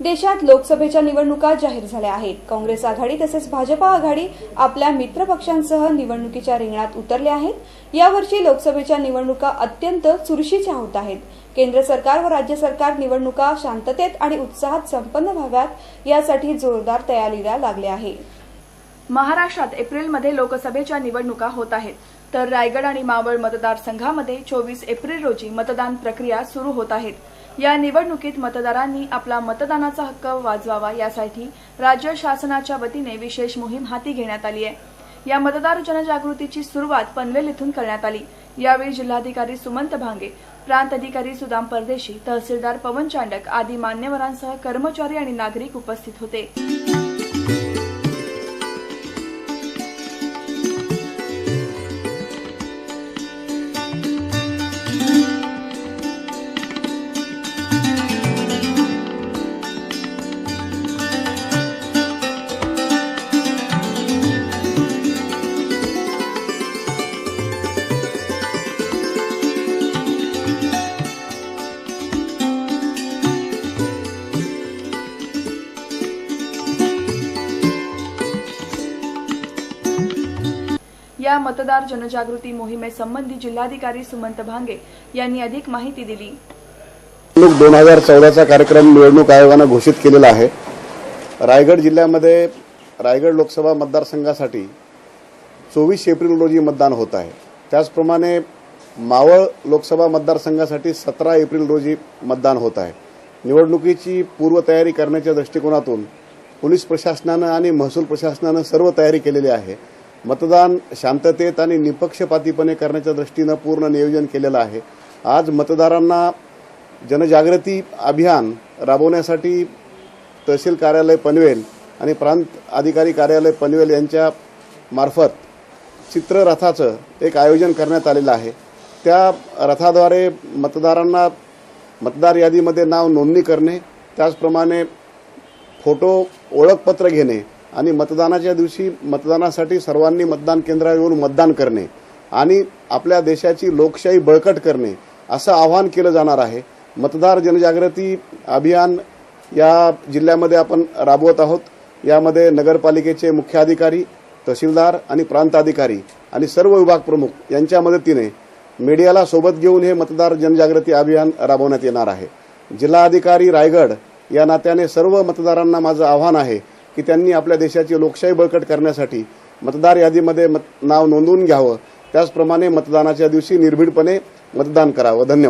देशात लोकसभेच्या निवडणुका जाहीर झाल्या आहेत. काँग्रेस आघाडी तसेच भाजपा आघाडी आपल्या मित्रपक्षांसह निवडणुकीच्या रिंगणात उतरले आहेत. यावर्षी लोकसभेच्या निवडणुका अत्यंत चुरशीच्या होत आहेत. केंद्र सरकार व राज्य सरकार निवडणुका शांततेत आणि उत्साहात संपन्न व्हाव्यात यासाठी जोरदार तयारीला लागले आहे. महाराष्ट्रात एप्रिलमध्ये लोकसभेच्या निवडणुका होत आहेत. तर रायगड आणि मावळ मतदारसंघामध्ये चोवीस एप्रिल रोजी मतदान प्रक्रिया सुरू होत आहेत. या निवडणुकीत मतदारांनी आपला मतदानाचा हक्क वाजवावा यासाठी राज्य शासनाच्या वतीने विशेष मोहीम हाती घेण्यात आली आहे. या मतदार जनजागृतीची सुरुवात पनवेल इथून करण्यात आली. यावेळी जिल्हाधिकारी सुमंत भांगे प्रांत अधिकारी सुदाम परदेशी तहसीलदार पवन चांडक आदी मान्यवरांसह कर्मचारी आणि नागरिक उपस्थित होते. या मतदार जनजागृती मोहिमेसंबंधी जिल्हाधिकारी सुमंत भांगे यांनी अधिक माहिती दिली. निवडणूक दोन हजार चौदाचा कार्यक्रम निवडणूक आयोगानं घोषित केलेला आहे. रायगड जिल्ह्यामध्ये रायगड लोकसभा मतदारसंघासाठी चोवीस एप्रिल रोजी मतदान होत आहे. त्याचप्रमाणे मावळ लोकसभा मतदारसंघासाठी सतरा एप्रिल रोजी मतदान होत आहे. निवडणुकीची पूर्वतयारी करण्याच्या दृष्टिकोनातून पोलीस प्रशासनानं आणि महसूल प्रशासनानं सर्व तयारी केलेली आहे. मतदान शांततेत आणि निपक्षपातीपणे करण्याच्या दृष्टीनं पूर्ण नियोजन केलेलं आहे. आज मतदारांना जनजागृती अभियान राबवण्यासाठी तहसील कार्यालय पनवेल आणि प्रांत अधिकारी कार्यालय पनवेल यांच्या मार्फत चित्ररथाचं एक आयोजन करण्यात आलेलं आहे. त्या रथाद्वारे मतदारांना मतदार यादीमध्ये नाव नोंदणी करणे त्याचप्रमाणे फोटो ओळखपत्र घेणे आणि मतदानाच्या दिवशी मतदानासाठी सर्वांनी मतदान केंद्रावर येऊन मतदान करणे आणि आपल्या देशाची लोकशाही बळकट करणे असं आवाहन केलं जाणार आहे. मतदार जनजागृती अभियान या जिल्ह्यामध्ये आपण राबवत आहोत. यामध्ये नगरपालिकेचे मुख्याधिकारी तहसीलदार आणि प्रांताधिकारी आणि सर्व विभाग प्रमुख यांच्या मदतीने मीडियाला सोबत घेऊन हे मतदार जनजागृती अभियान राबवण्यात येणार आहे. जिल्हाधिकारी रायगड या नात्याने सर्व मतदारांना माझं आव्हान आहे की त्यांनी आपल्या देशाची लोकशाही बळकट करण्यासाठी मतदार यादीमध्ये मत नाव नोंदवून घ्यावं. त्याचप्रमाणे मतदानाच्या दिवशी निर्भीडपणे मतदान करावं. धन्यवाद.